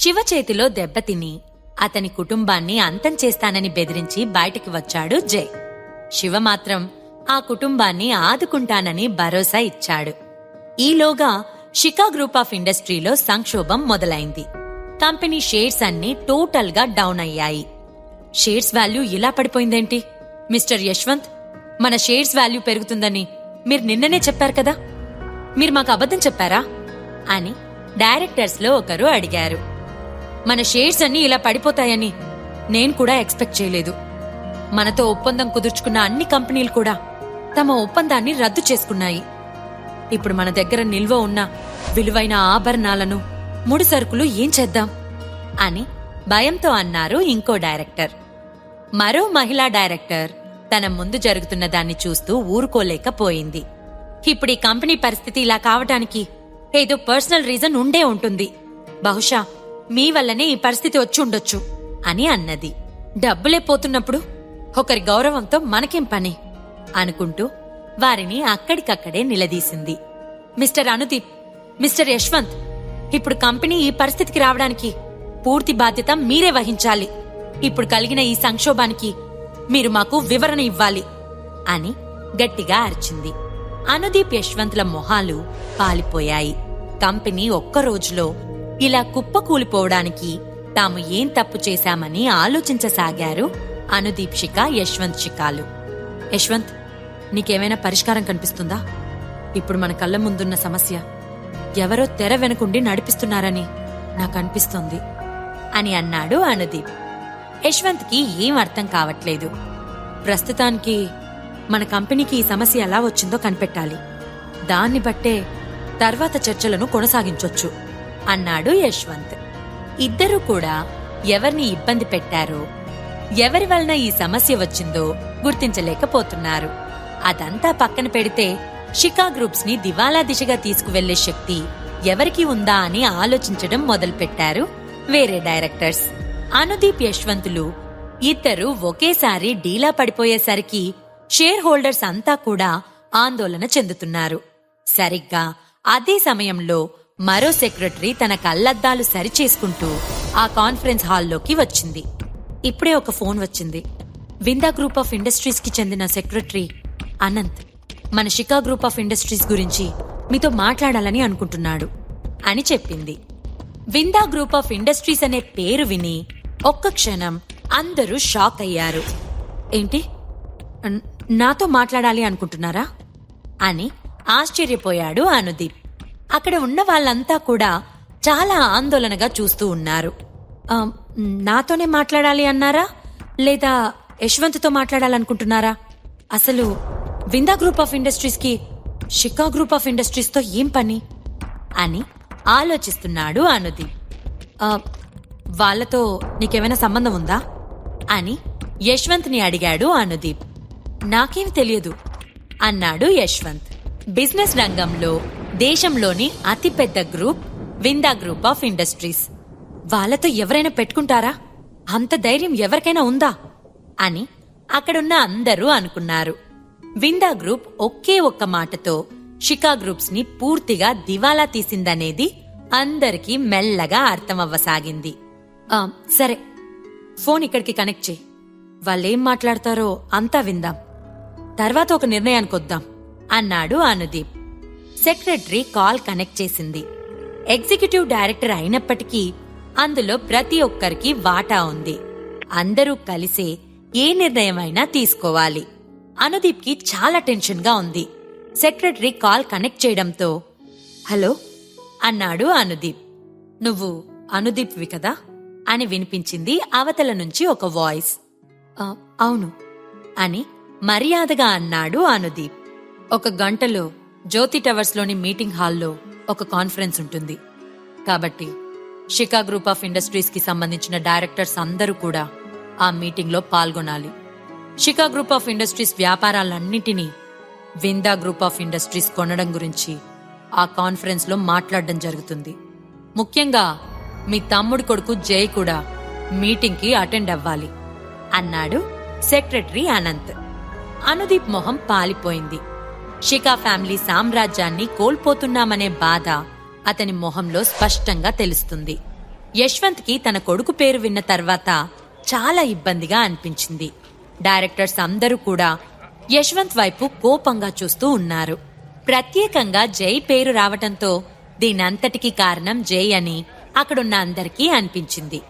శివ చేతిలో దెబ్బతిని అతని కుటుంబాన్ని అంతం చేస్తానని బెదిరించి బయటికి వచ్చాడు జై. శివ మాత్రం ఆ కుటుంబాన్ని ఆదుకుంటానని భరోసా ఇచ్చాడు. ఈలోగా షికా గ్రూప్ ఆఫ్ ఇండస్ట్రీలో సంక్షోభం మొదలైంది. కంపెనీ షేర్స్ అన్నీ టోటల్గా డౌన్ అయ్యాయి. షేర్స్ వాల్యూ ఇలా పడిపోయిందేంటి? మిస్టర్ యశ్వంత్ మన షేర్స్ వాల్యూ పెరుగుతుందని మీరు నిన్ననే చెప్పారు కదా? మీరు మాకు అబద్ధం చెప్పారా? అని డైరెక్టర్స్లో ఒకరు అడిగారు. మన షేర్స్ అన్నీ ఇలా పడిపోతాయని నేను కూడా ఎక్స్పెక్ట్ చేయలేదు. మనతో ఒప్పందం కుదుర్చుకున్న అన్ని కంపెనీలు కూడా తమ ఒప్పందాన్ని రద్దు చేసుకున్నాయి. ఇప్పుడు మన దగ్గర నిల్వ ఉన్న విలువైన ఆభరణాలను ముడి సరుకులు ఏం చేద్దాం? అని భయంతో అన్నారు ఇంకో డైరెక్టర్. మరో మహిళా డైరెక్టర్ తన ముందు జరుగుతున్న దాన్ని చూస్తూ ఊరుకోలేకపోయింది. ఇప్పుడు ఈ కంపెనీ పరిస్థితి ఇలా కావటానికి ఏదో పర్సనల్ రీజన్ ఉండే ఉంటుంది. బహుశా మీ వల్లనే ఈ పరిస్థితి వచ్చి ఉండొచ్చు అని అన్నది. డబ్బులే పోతున్నప్పుడు ఒకరి గౌరవంతో మనకేం పని? అనుకుంటూ వారిని అక్కడికక్కడే నిలదీసింది. మిస్టర్ అనుదీప్ మిస్టర్ యశ్వంత్ ఇప్పుడు కంపెనీ ఈ పరిస్థితికి రావడానికి పూర్తి బాధ్యత మీరే వహించాలి. ఇప్పుడు కలిగిన ఈ సంక్షోభానికి మీరు మాకు వివరణ ఇవ్వాలి అని గట్టిగా అరిచింది. అనుదీప్ యశ్వంత్ల మొహాలు పాలిపోయాయి. కంపెనీ ఒక్క రోజులో ఇలా కుప్పకూలిపోవడానికి తాము ఏం తప్పు చేశామని ఆలోచించసాగారు అనుదీప్షిక యశ్వంత్ శిఖాలు యశ్వంత్ నీకేమైనా పరిష్కారం కనిపిస్తుందా? ఇప్పుడు మన కళ్ళ ముందున్న సమస్య ఎవరో తెర వెనుకుండి నడిపిస్తున్నారని నాకు అనిపిస్తోంది అని అన్నాడు అనుదీప్. యశ్వంత్కి ఏం అర్థం కావట్లేదు. ప్రస్తుతానికి మన కంపెనీకి ఈ సమస్య ఎలా వచ్చిందో కనిపెట్టాలి. దాన్ని బట్టే తర్వాత చర్చలను కొనసాగించొచ్చు. అన్నాడు యశ్వంత్. ఇద్దరూ కూడా ఎవరిని ఇబ్బంది పెట్టారో ఎవరి వలన ఈ సమస్య వచ్చిందో గుర్తించలేకపోతున్నారు. అదంతా పక్కన పెడితే షికా గ్రూప్స్ని దివాలా దిశగా తీసుకువెళ్ళే శక్తి ఎవరికి ఉందా అని ఆలోచించడం మొదలుపెట్టారు వేరే డైరెక్టర్స్. అనుదీప్ యశ్వంతులు ఇద్దరు ఒకేసారి డీలా పడిపోయేసరికి షేర్ హోల్డర్స్ అంతా కూడా ఆందోళన చెందుతున్నారు. సరిగ్గా అదే సమయంలో మరో సెక్రటరీ తన కళ్ళద్దాలు సరిచేసుకుంటూ ఆ కాన్ఫరెన్స్ హాల్లోకి వచ్చింది. ఇప్పుడే ఒక ఫోన్ వచ్చింది. విందా గ్రూప్ ఆఫ్ ఇండస్ట్రీస్కి చెందిన సెక్రటరీ అనంత్. మన షికా గ్రూప్ ఆఫ్ ఇండస్ట్రీస్ గురించి మీతో మాట్లాడాలని అనుకుంటున్నాడు అని చెప్పింది. విందా గ్రూప్ ఆఫ్ ఇండస్ట్రీస్ అనే పేరు విని ఒక్క క్షణం అందరూ షాక్ అయ్యారు. ఏంటి? నాతో మాట్లాడాలి అనుకుంటున్నారా? అని ఆశ్చర్యపోయాడు అనుదీప్. అక్కడ ఉన్న వాళ్ళంతా కూడా చాలా ఆందోళనగా చూస్తూ ఉన్నారు. నాతోనే మాట్లాడాలి అన్నారా? లేదా యశ్వంత్తో మాట్లాడాలనుకుంటున్నారా? అసలు విందా గ్రూప్ ఆఫ్ ఇండస్ట్రీస్కి షికా గ్రూప్ ఆఫ్ ఇండస్ట్రీస్తో ఏం పని? అని ఆలోచిస్తున్నాడు అనుదీప్. వాళ్ళతో వాళ్ళతో నీకేమైనా సంబంధం ఉందా? అని యశ్వంత్ని అడిగాడు అనుదీప్. నాకేం తెలియదు అన్నాడు యశ్వంత్. బిజినెస్ రంగంలో దేశంలోని అతిపెద్ద group Vinda group of industries. వాళ్ళతో ఎవరైనా పెట్టుకుంటారా? అంత ధైర్యం ఎవరికైనా ఉందా? అని అక్కడున్న అందరూ అనుకున్నారు. విందా గ్రూప్ ఒకే ఒక్క మాటతో షికా గ్రూప్స్ని పూర్తిగా దివాలా తీసిందనేది అందరికీ మెల్లగా అర్థమవ్వసాగింది. ఆ, సరే. ఫోన్ ఇక్కడికి కనెక్ట్ చేయి. వాళ్ళేం మాట్లాడతారో అంతా విందాం. తర్వాత ఒక నిర్ణయానికి వద్దాం అన్నాడు అనుదీప్. సెక్రటరీ కాల్ కనెక్ట్ చేసింది. ఎగ్జిక్యూటివ్ డైరెక్టర్ అయినప్పటికీ అందులో ప్రతి ఒక్కరికి వాటా ఉంది. అందరూ కలిసే ఏ నిర్ణయమైనా తీసుకోవాలి. అనుదీప్కి చాలా టెన్షన్గా ఉంది. సెక్రటరీ కాల్ కనెక్ట్ చేయడంతో హలో అన్నాడు అనుదీప్. నువ్వు అనుదీప్వి కదా? అని వినిపించింది అవతల నుంచి ఒక వాయిస్. అవును అని మర్యాదగా అన్నాడు అనుదీప్. ఒక గంటలో జ్యోతి టవర్స్లోని మీటింగ్ హాల్లో ఒక కాన్ఫరెన్స్ ఉంటుంది. కాబట్టి షికా గ్రూప్ ఆఫ్ ఇండస్ట్రీస్కి సంబంధించిన డైరెక్టర్స్ అందరూ కూడా ఆ మీటింగ్లో పాల్గొనాలి. షికా గ్రూప్ ఆఫ్ ఇండస్ట్రీస్ వ్యాపారాలన్నింటినీ విందా గ్రూప్ ఆఫ్ ఇండస్ట్రీస్ కొనడం గురించి ఆ కాన్ఫరెన్స్లో మాట్లాడడం జరుగుతుంది. ముఖ్యంగా మీ తమ్ముడు కొడుకు జై కూడా మీటింగ్కి అటెండ్ అవ్వాలి. అన్నాడు సెక్రటరీ అనంత్. అనుదీప్ మొహం పాలిపోయింది. షికా ఫ్యామిలీ సామ్రాజ్యాన్ని కోల్పోతున్నామనే బాధ అతని మొహంలో స్పష్టంగా తెలుస్తుంది. యశ్వంత్కి తన కొడుకు పేరు విన్న తర్వాత చాలా ఇబ్బందిగా అనిపించింది. డైరెక్టర్స్ అందరూ కూడా యశ్వంత్ వైపు కోపంగా చూస్తూ ఉన్నారు. ప్రత్యేకంగా జై పేరు రావటంతో దీనంతటికీ కారణం జై అని అక్కడున్న అందరికీ అనిపించింది.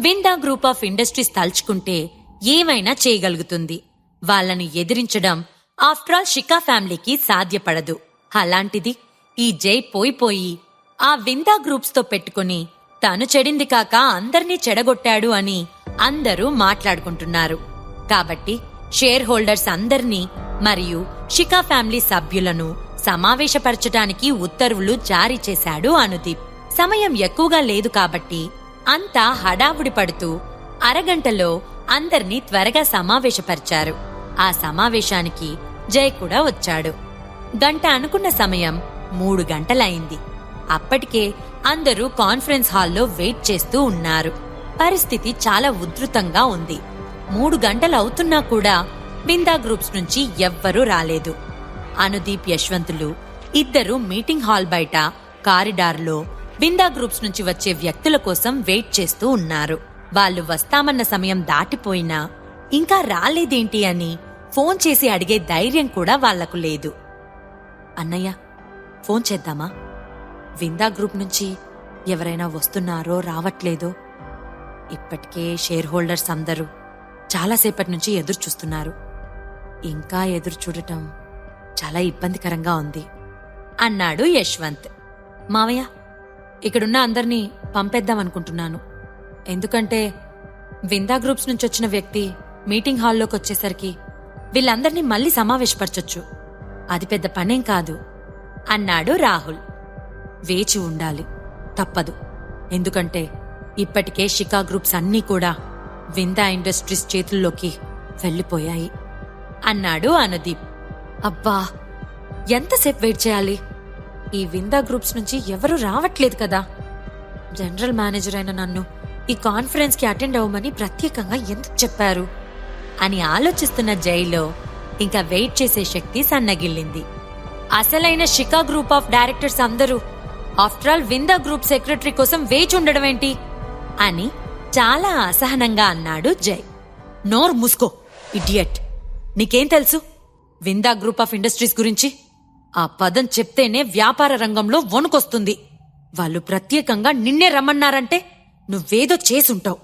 విందా గ్రూప్ ఆఫ్ ఇండస్ట్రీస్ తలుచుకుంటే ఏమైనా చేయగలుగుతుంది. వాళ్ళను ఎదిరించడం ఆఫ్టర్ ఆల్ షికా ఫ్యామిలీకి సాధ్యపడదు. అలాంటిది ఈ జై పోయిపోయి ఆ విందా గ్రూప్స్తో పెట్టుకుని తను చెడింది కాక అందర్నీ చెడగొట్టాడు అని అందరూ మాట్లాడుకుంటున్నారు. కాబట్టి షేర్ హోల్డర్స్ అందర్నీ మరియు షికా ఫ్యామిలీ సభ్యులను సమావేశపరచటానికి ఉత్తర్వులు జారీ చేశాడు అనుదీప్. సమయం ఎక్కువగా లేదు కాబట్టి అంతా హడావుడి పడుతూ అరగంటలో అందర్నీ త్వరగా సమావేశపరిచారు. ఆ సమావేశానికి జై కూడా వచ్చాడు. గంట అనుకున్న సమయం మూడు గంటలైంది. అప్పటికే అందరూ కాన్ఫరెన్స్ హాల్లో వెయిట్ చేస్తూ ఉన్నారు. పరిస్థితి చాలా ఉధృతంగా ఉంది. మూడు గంటలు అవుతున్నా కూడా బిందా గ్రూప్స్ నుంచి ఎవ్వరూ రాలేదు. అనుదీప్ యశ్వంతులు ఇద్దరు మీటింగ్ హాల్ బయట కారిడార్లో బిందా గ్రూప్స్ నుంచి వచ్చే వ్యక్తుల కోసం వెయిట్ చేస్తూ ఉన్నారు. వాళ్ళు వస్తామన్న సమయం దాటిపోయినా ఇంకా రాలేదేంటి అని ఫోన్ చేసి అడిగే ధైర్యం కూడా వాళ్ళకు లేదు. అన్నయ్య ఫోన్ చేద్దామా? విందా గ్రూప్ నుంచి ఎవరైనా వస్తున్నారో రావట్లేదో? ఇప్పటికే షేర్ హోల్డర్స్ అందరూ చాలాసేపటి నుంచి ఎదురు చూస్తున్నారు. ఇంకా ఎదురు చూడటం చాలా ఇబ్బందికరంగా ఉంది అన్నాడు యశ్వంత్. మావయ్య ఇక్కడున్న అందరినీ పంపేద్దాం అనుకుంటున్నాను. ఎందుకంటే విందా గ్రూప్స్ నుంచి వచ్చిన వ్యక్తి మీటింగ్ హాల్లోకి వచ్చేసరికి వీళ్ళందర్నీ మళ్ళీ సమావేశపరచొచ్చు. అది పెద్ద పనేం కాదు అన్నాడు రాహుల్. వేచి ఉండాలి. తప్పదు. ఎందుకంటే ఇప్పటికే షికా గ్రూప్స్ అన్నీ కూడా విందా ఇండస్ట్రీస్ చేతుల్లోకి వెళ్ళిపోయాయి అన్నాడు అనుదీప్. అబ్బా! ఎంతసేపు వెయిట్ చేయాలి? ఈ విందా గ్రూప్స్ నుంచి ఎవరూ రావట్లేదు కదా. జనరల్ మేనేజర్ అయిన నన్ను ఈ కాన్ఫరెన్స్కి అటెండ్ అవ్వమని ప్రత్యేకంగా ఎందుకు చెప్పారు? అని ఆలోచిస్తున్న జైలో ఇంకా వెయిట్ చేసే శక్తి సన్నగిల్లింది. అసలైన షికా గ్రూప్ ఆఫ్ డైరెక్టర్స్ అందరూ after all Vinda group secretary కోసం వేచి ఉండడం ఏంటి అని చాలా అసహనంగా అన్నాడు జై. నోర్ ముస్కో ఇడియట్. నీకేం తెలుసు? విందా గ్రూప్ ఆఫ్ ఇండస్ట్రీస్ గురించి ఆ పదం చెప్తేనే వ్యాపార రంగంలో వణుకొస్తుంది. వాళ్ళు ప్రత్యేకంగా నిన్నే రమ్మన్నారంటే నువ్వేదో చేసుంటావు.